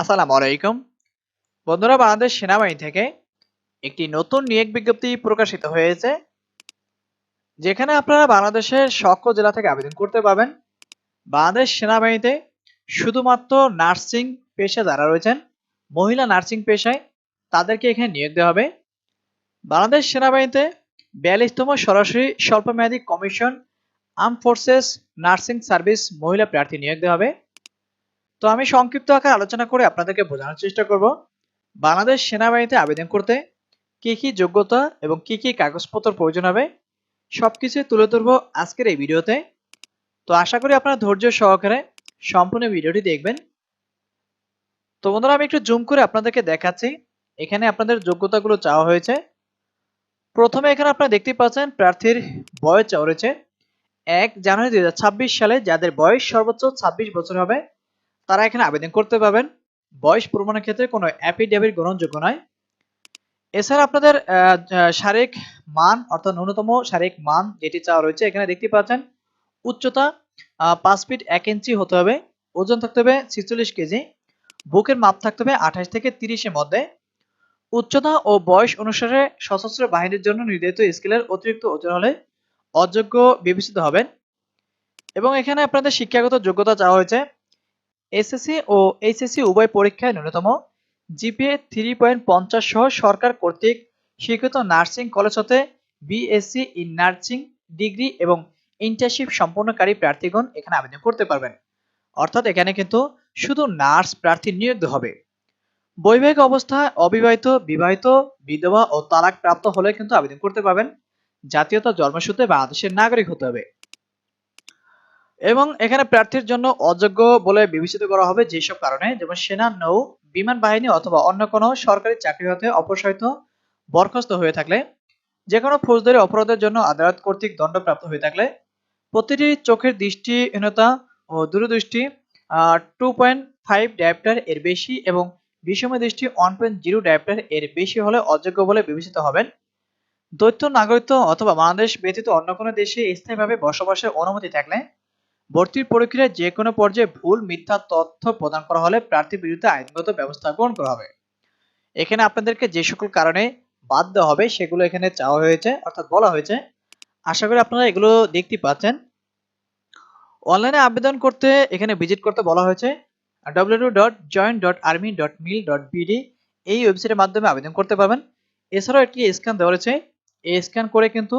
আসসালামু আলাইকুম। বন্ধুরা, বাংলাদেশ সেনাবাহিনী থেকে একটি নতুন নিয়োগ বিজ্ঞপ্তি প্রকাশিত হয়েছে, যেখানে আপনারা বাংলাদেশের সকল জেলা থেকে আবেদন করতে পারবেন। বাংলাদেশ সেনাবাহিনীতে শুধুমাত্র নার্সিং পেশা যারা রয়েছেন, মহিলা নার্সিং পেশায়, তাদেরকে এখানে নিয়োগ দেওয়া হবে। বাংলাদেশ সেনাবাহিনীতে বিয়াল্লিশতম সরাসরি স্বল্পমেয়াদী commission arm forces nursing service মহিলা প্রার্থী নিয়োগ দেওয়া হবে। তো আমি সংক্ষিপ্ত আকার আলোচনা করে আপনাদেরকে বোঝানোর চেষ্টা করব। বাংলাদেশ সেনাবাহিনীতে আবেদন করতে কি কি যোগ্যতা এবং কি কি কাগজপত্র প্রয়োজন হবে, সবকিছু তুলে ধরবো আজকের এই ভিডিওতে। তো আশা করি আপনারা ধৈর্য সহকারে সম্পূর্ণ ভিডিওটি দেখবেন। তো বন্ধুরা, আমি একটু জুম করে আপনাদেরকে দেখাচ্ছি। এখানে আপনাদের যোগ্যতাগুলো চাওয়া হয়েছে। প্রথমে এখানে আপনারা দেখতে পাচ্ছেন প্রার্থীর বয়স চাওয়া রয়েছে। এক জানুয়ারি দুই হাজার ছাব্বিশ সালে যাদের বয়স সর্বোচ্চ ছাব্বিশ বছর হবে তারা এখানে আবেদন করতে পারবেন। বয়স প্রমাণের ক্ষেত্রে কোনো অ্যাফিডেভিট গ্রহণযোগ্য নয়। এছাড়া আপনাদের শারীরিক মান, অর্থাৎ ন্যূনতম শারীরিক মান যেটি চাওয়া রয়েছে, এখানে দেখতে পাচ্ছেন, উচ্চতা পাঁচ ফিট এক ইঞ্চি হতে হবে, ওজন থাকতে হবে ছিচল্লিশ কেজি, বুকের মাপ থাকতে হবে আঠাশ থেকে তিরিশের মধ্যে। উচ্চতা ও বয়স অনুসারে সশস্ত্র বাহিনীর জন্য নির্ধারিত স্কেলের অতিরিক্ত ওজন হলে অযোগ্য বিবেচিত হবেন। এবং এখানে আপনাদের শিক্ষাগত যোগ্যতা চাওয়া হয়েছে এসএসসি ও এইচএসসি উভয় পরীক্ষায় ন্যূনতম জিপিএ থ্রি পয়েন্ট পঞ্চাশ সহ সরকার কর্তৃক স্বীকৃত নার্সিং কলেজ হতে বিএসসি ইন নার্সিং ডিগ্রি এবং ইন্টার্নশিপ সম্পন্নকারী প্রার্থীগণ এখানে আবেদন করতে পারবেন। অর্থাৎ এখানে কিন্তু শুধু নার্স প্রার্থী নিয়োগ হবে। বৈবাহিক অবস্থায় অবিবাহিত, বিবাহিত, বিধবা ও তালাক প্রাপ্ত হলে কিন্তু আবেদন করতে পারবেন। জাতীয়তা জন্মসূত্রে বাংলাদেশের নাগরিক হতে হবে। এবং এখানে প্রার্থীর জন্য অযোগ্য বলে বিবেচিত করা হবে যেসব কারণে, যেমন সেনা, নৌ, বিমান বাহিনী অথবা অন্য কোনো সরকারি চাকরি হতে অপসারিত, বরখাস্ত হয়ে থাকলে যে কোনো ফৌজদারি অপরাধের জন্য আদালত কর্তৃক দণ্ডপ্রাপ্ত হয়ে থাকলে, প্রতিটি চোখের দৃষ্টিহীনতা ও দূরদৃষ্টি টু পয়েন্ট ফাইভ ডায়াপ্টার এর বেশি এবং বিষম দৃষ্টি ওয়ান পয়েন্ট জিরো ডায়াপ্টার এর বেশি হলে অযোগ্য বলে বিবেচিত হবেন। দ্বৈত নাগরিকত্ব অথবা বাংলাদেশ ব্যতীত অন্য কোনো দেশে স্থায়ীভাবে বসবাসের অনুমতি থাকলে ভর্তির প্রক্রিয়ায় যে কোনো পর্যায়ে ভুল, মিথ্যা তথ্য প্রদান করা হলে প্রার্থীর বিরুদ্ধে আইনগত ব্যবস্থা গ্রহণ করা হবে। এখানে আপনাদেরকে যে সকল কারণে বাদ দেওয়া হবে, সেগুলো এখানে চাওয়া হয়েছে, অর্থাৎ বলা হয়েছে। আশা করি আপনারা এগুলো দেখতে পাচ্ছেন। অনলাইনে আবেদন করতে, এখানে ভিজিট করতে বলা হয়েছে www.join.army.mil.bd এই ওয়েবসাইটের মাধ্যমে আবেদন করতে পারবেন। এছাড়াও একটি স্ক্যান দেওয়া রয়েছে। এই স্ক্যান করে কিন্তু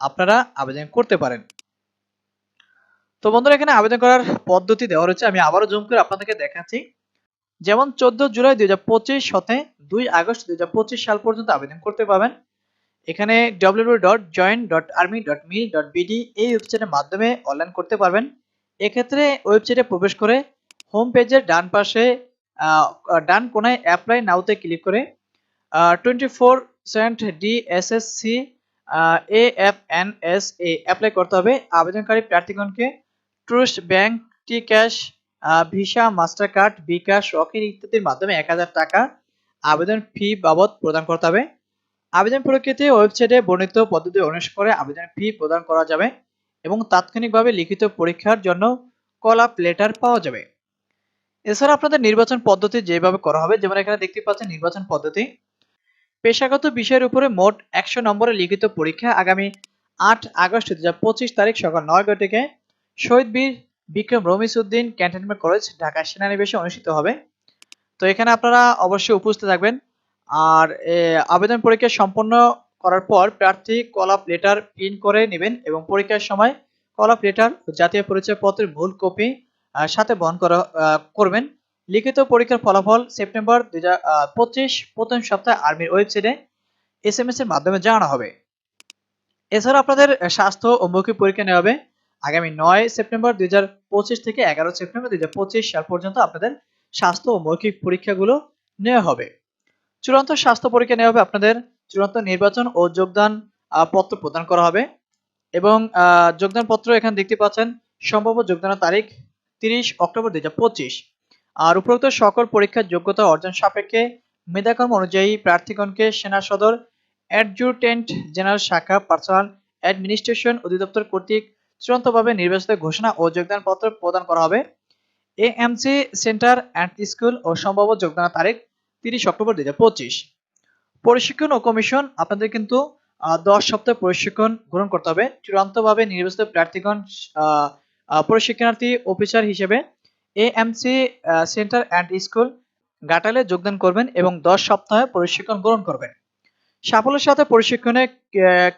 আপনারা আবেদন করতে পারেন। তো বন্ধুরা, এখানে আবেদন করার পদ্ধতি দেওয়া রয়েছে। আমি আবারও জুম করে আপনাদেরকে দেখাচ্ছি। যেমন চোদ্দ জুলাই দুই হাজার পঁচিশ হতে দুই আগস্ট দুই হাজার পঁচিশ সাল পর্যন্ত আবেদন করতে পারবেন। এখানে www.join.army.mil.bd dot join dot army dot mil dot BD এই ওয়েবসাইটের মাধ্যমে অনলাইন করতে পারবেন। এক্ষেত্রে ওয়েবসাইটে প্রবেশ করে হোম পেজের ডান পাশে ডান কোনায় অ্যাপ্লাই নাওতে ক্লিক করে twenty four cent DSSC A F N S A apply করতে হবে। আবেদনকারী প্রার্থীগণকে trust, bank T cash Visa Master card bKash, Rocket ইত্যাদির মাধ্যমে এক হাজার টাকা আবেদন ফি বাবদ প্রদান করতে হবে। আবেদন প্রক্রিয়াতে ওয়েবসাইটে বর্ণিত পদ্ধতি অনুসরণ করে আবেদন ফি প্রদান করা যাবে এবং তাৎক্ষণিকভাবে লিখিত পরীক্ষার জন্য কল আপ লেটার পাওয়া যাবে। এছাড়া আপনাদের নির্বাচন পদ্ধতি যেভাবে করা হবে, যেমন এখানে দেখতে পাচ্ছেন নির্বাচন পদ্ধতি। পেশাগত বিষয়ের উপরে মোট একশো নম্বরের লিখিত পরীক্ষা আগামী আট আগস্ট দু হাজার পঁচিশ তারিখ সকাল নয় ঘটিকে শহীদ বীর বিক্রম রমিসউদ্দিন ক্যান্টনমেন্ট কলেজ, ঢাকা সেনানিবেশে অনুষ্ঠিত হবে। তো এখানে আপনারা অবশ্যই উপস্থিত থাকবেন। আর আবেদন পরীক্ষা সম্পন্ন করার পর প্রার্থী কলাপ লেটার প্রিন্ট করে নেবেন এবং পরীক্ষার সময় কলাপ লেটার জাতীয় পরিচয়পত্রের মূল কপি সাথে বহন করা করবেন। লিখিত পরীক্ষার ফলাফল সেপ্টেম্বর দুই পঁচিশ, প্রথম সপ্তাহে আর্মির ওয়েবসাইটে এস এম এস এর মাধ্যমে জানানো হবে। এছাড়া আপনাদের স্বাস্থ্য ও মৌখিক পরীক্ষা নেওয়া হবে। আগামী নয় সেপ্টেম্বর দুই হাজার পঁচিশ থেকে এগারো সেপ্টেম্বর দুই সাল পর্যন্ত আপনাদের স্বাস্থ্য ও মৌখিক পরীক্ষাগুলো নেওয়া হবে। চূড়ান্ত স্বাস্থ্য পরীক্ষা নেওয়া হবে আপনাদের, চূড়ান্ত নির্বাচন ও যোগদান পত্র প্রদান করা হবে এবং যোগদান পত্র এখানে দেখতে পাচ্ছেন, সম্ভাব্য যোগদানের তারিখ তিরিশ অক্টোবর দুই হাজার পঁচিশ। আর উপরোক্ত সকল পরীক্ষার যোগ্যতা অর্জন সাপেক্ষে মেধাক্রম অনুযায়ী প্রার্থীগণকে সেনা সদর অ্যাডজুটেন্ট জেনারেল শাখা পার্সোনাল অ্যাডমিনিস্ট্রেশন অধিদপ্তর কর্তৃক চূড়ান্তভাবে নির্বাচিত ঘোষণা ও যোগদান পত্র প্রদান করা হবে। এএমসি সেন্টার অ্যান্ড স্কুল ও সম্ভাব্য যোগদানের তারিখ তিরিশ অক্টোবর দুই প্রশিক্ষণ ও কমিশন আপনাদের কিন্তু দশ সপ্তাহ প্রশিক্ষণ গ্রহণ করতে হবে। চূড়ান্তভাবে নির্বাচিত প্রার্থীগণ প্রশিক্ষণার্থী, অফিসার হিসেবে A AMC centre and school গাটালে যোগদান করবেন এবং দশ সপ্তাহে প্রশিক্ষণ গ্রহণ করবেন। সাফল্যের সাথে প্রশিক্ষণে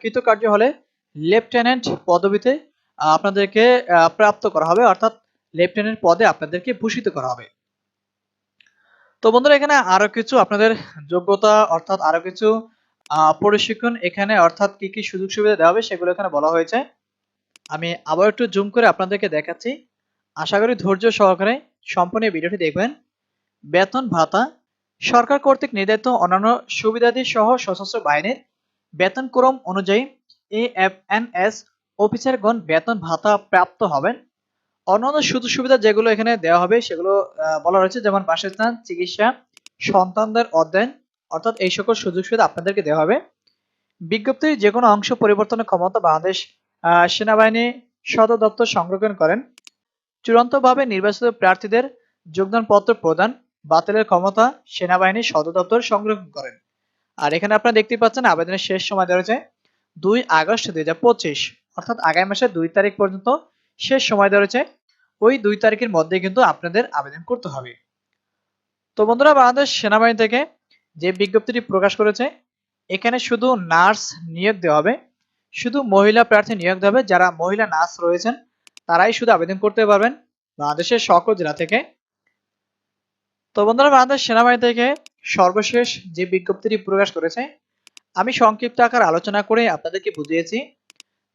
কৃতকার্য হলে লেফটেন্যান্ট পদবিতে আপনাদেরকে প্রাপ্ত করা হবে, অর্থাৎ লেফটেন্যান্ট পদে আপনাদেরকে ভূষিত করা হবে। তো বন্ধুরা, এখানে আরও কিছু আপনাদের যোগ্যতা, অর্থাৎ আরও কিছু প্রশিক্ষণ এখানে, অর্থাৎ কি কি সুযোগ সুবিধা দেওয়া হবে সেগুলো এখানে বলা হয়েছে। আমি আবার একটু জুম করে আপনাদেরকে দেখাচ্ছি। আশা করি ধৈর্য সহকারে সম্পূর্ণ ভিডিওটি দেখবেন। বেতন ভাতা, সরকার কর্তৃক নির্ধারিত অন্যান্য সুবিধাদি সহ সশস্ত্র বাহিনীর বেতন ক্রম অনুযায়ী এএফএনএস অফিসারগণ বেতন ভাতা প্রাপ্ত হবেন। অন্যান্য সুযোগ সুবিধা যেগুলো এখানে দেওয়া হবে, সেগুলো বলা রয়েছে যেমন বাসস্থান, চিকিৎসা, সন্তানদের অধ্যয়ন, অর্থাৎ এই সকল সুযোগ সুবিধা আপনাদেরকে দেওয়া হবে। বিজ্ঞপ্তির যে কোনো অংশ পরিবর্তনের ক্ষমতা বাংলাদেশ সেনাবাহিনী সদর দপ্তর সংরক্ষণ করেন। চূড়ান্তভাবে নির্বাচিত প্রার্থীদের যোগদানপত্র প্রদান, বাতিলের ক্ষমতা সেনাবাহিনী সদর দপ্তর সংরক্ষণ করেন। আর এখানে আপনারা দেখতে পাচ্ছেন, আবেদনের শেষ সময় দেওয়া রয়েছে দুই আগস্ট দুই হাজার পঁচিশ। অর্থাৎ আগামী মাসের দুই তারিখ পর্যন্ত শেষ সময় রয়েছে। ওই দুই তারিখের মধ্যে কিন্তু আপনাদের আবেদন করতে হবে। তো বন্ধুরা, বাংলাদেশ সেনাবাহিনী থেকে যে বিজ্ঞপ্তিটি প্রকাশ করেছে, এখানে শুধু নার্স নিয়োগ দেওয়া হবে, শুধু মহিলা প্রার্থী নিয়োগ দেওয়া হবে, যারা মহিলা নার্স রয়েছেন, তারাই শুধু আবেদন করতে পারবেন বাংলাদেশের সকল জেলা থেকে। তো বন্ধুরা, বাংলাদেশ সেনাবাহিনী থেকে সর্বশেষ যে বিজ্ঞপ্তিটি প্রকাশ করেছে, আমি সংক্ষিপ্ত আকার আলোচনা করে আপনাদেরকে বুঝিয়েছি।